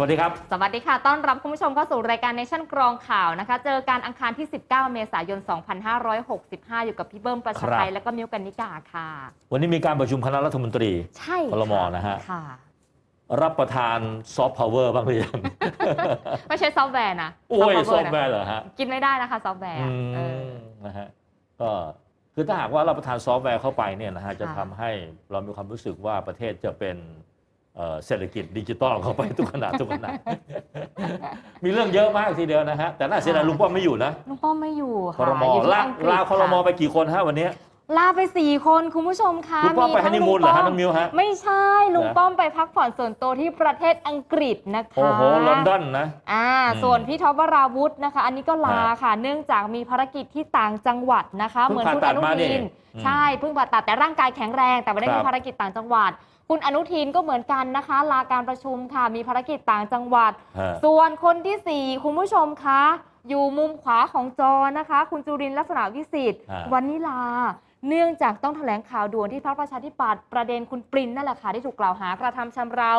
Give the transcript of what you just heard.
วัสดีครับ สวัสดีค่ะ ต้อนรับคุณผู้ชมเข้าสู่รายการเนชั่นกรองข่าวนะคะ เจอการอังคารที่ 19 เมษายน 2565 อยู่กับพี่เบิ้มประชาไทยครับและก็มิวกันนิกาค่ะ วันนี้มีการประชุมคณะรัฐมนตรีใช่ครมนะฮะค่ะรับประทานซอฟต์พาวเวอร์บ้างหรือยังไม่ใช่ซอฟต์แวร์นะโอ้ย soft ซอ power ฟต์แวร์เหรอฮะนะกินไม่ได้นะคะซอฟต์แวร์อืเออมนะฮะก็คือถ้าหากว่ารับประทานซอฟต์แวร์เข้าไปเนี่ยนะฮะจะค่ะทำให้เรามีความรู้สึกว่าประเทศจะเป็น เอ่อเศรษฐกิจดิจิตอลเข้าไปทุกขณะทุกขณะมีเรื่องเยอะมากทีเดียวนะฮะ แต่น่าเสียดายลุงป้อมไม่อยู่นะลุงป้อมไม่อยู่คค่ะรมอยู่ที่ลาอังกฤษลาครมค่ะ ไปกี่คนฮะวันนี้ ลาไปสี่คนคุณผู้ชมคะลุงป้อมไปฮันนีมูนเหรอฮะน้องมิวฮะ ไม่ใช่ลุงนะป้อมไปพักผ่อนส่วนตัวที่ประเทศอังกฤษนะคะโอ้โหลอนดอนนะอ่าอืมส่วนพี่ท็อปวราวุธนะคะ อันนี้ก็ลาฮะค่ะ เนื่องจากมีภารกิจที่ต่างจังหวัดนะคะเพิ่งเหมือนคุณผ่าตัอดนุมานี่ทินอืมใช่เพิ่งผ่าตัดแต่ร่างกายแข็งแรง แต่ไม่ได้ครัมีบภารกิจต่างจังหวัด คุณอนุทินก็เหมือนกันนะคะ ลาการประชุมค่ะมีภารกิจต่างจังหวัดฮะส่วนคนที่สี่คุณผู้ชมคะอยู่มุมขวาของจอนะคะ คุณจุรินทร์ลักษณะวิสิทธิ์ฮะวันนี้ลา เนื่องจากต้องแถลงข่าวด่วนที่พรรคประชาธิปัตย์ประเด็นคุณปรินนั่นแหละค่ะที่ถูกกล่าวหากระทำชำเรา